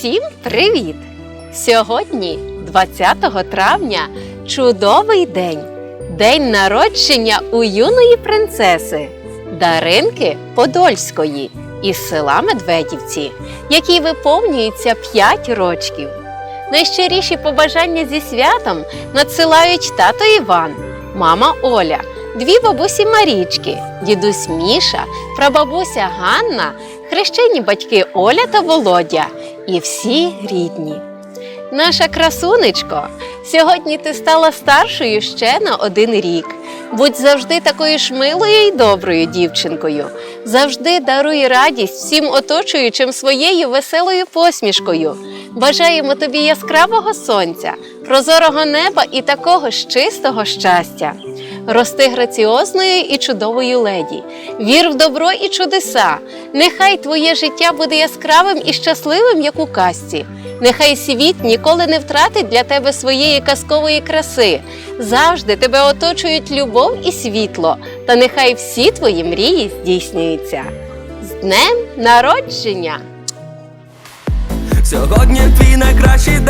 Усім привіт! Сьогодні, 20 травня, чудовий день. День народження у юної принцеси Даринки Подольської із села Медведівці, якій виповнюється 5 рочків. Найщиріші побажання зі святом надсилають тато Іван, мама Оля, дві бабусі Марічки, дідусь Міша, прабабуся Ганна, хрещені батьки Оля та Володя і всі рідні. Наша красунечко, сьогодні ти стала старшою ще на один рік. Будь завжди такою ж милою і доброю дівчинкою. Завжди даруй радість всім оточуючим своєю веселою посмішкою. Бажаємо тобі яскравого сонця, прозорого неба і такого ж чистого щастя. Рости граціозною і чудовою леді. Вір в добро і чудеса. Нехай твоє життя буде яскравим і щасливим, як у казці. Нехай світ ніколи не втратить для тебе своєї казкової краси. Завжди тебе оточують любов і світло, та нехай всі твої мрії здійснюються. З днем народження! Сьогодні твій найкращий день,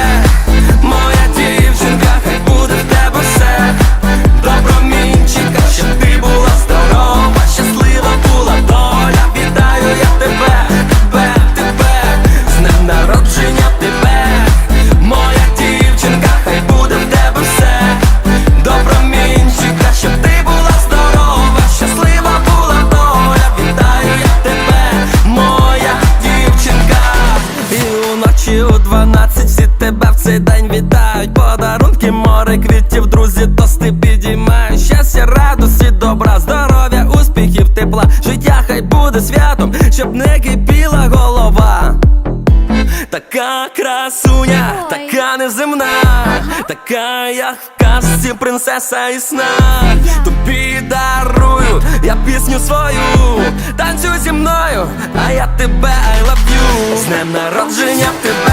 Подарунки, море квітів, друзі, тости підіймають. Щастя, радості, добра, здоров'я, успіхів, тепла. Життя хай буде святом, щоб не кипіла голова. Така красуня, така неземна, така як в казці принцеса і сна. Тобі дарую я пісню свою, танцюй зі мною, а я тебе I love you З днем народження тебе,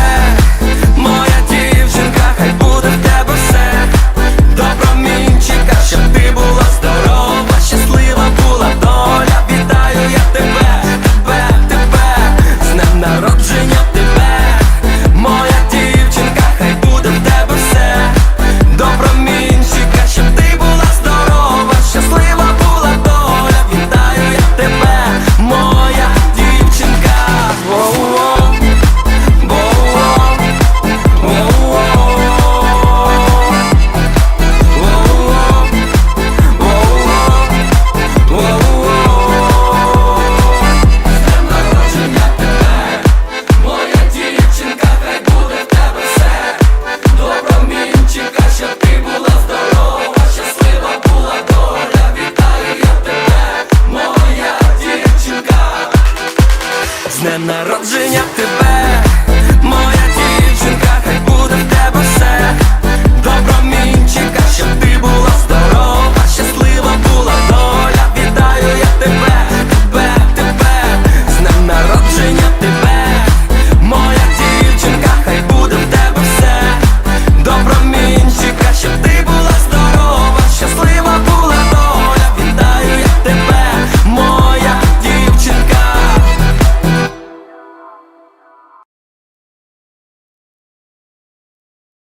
народження тебе, моя дівчинка, хай буде в тебе все, Добромінчика, щоб ти був.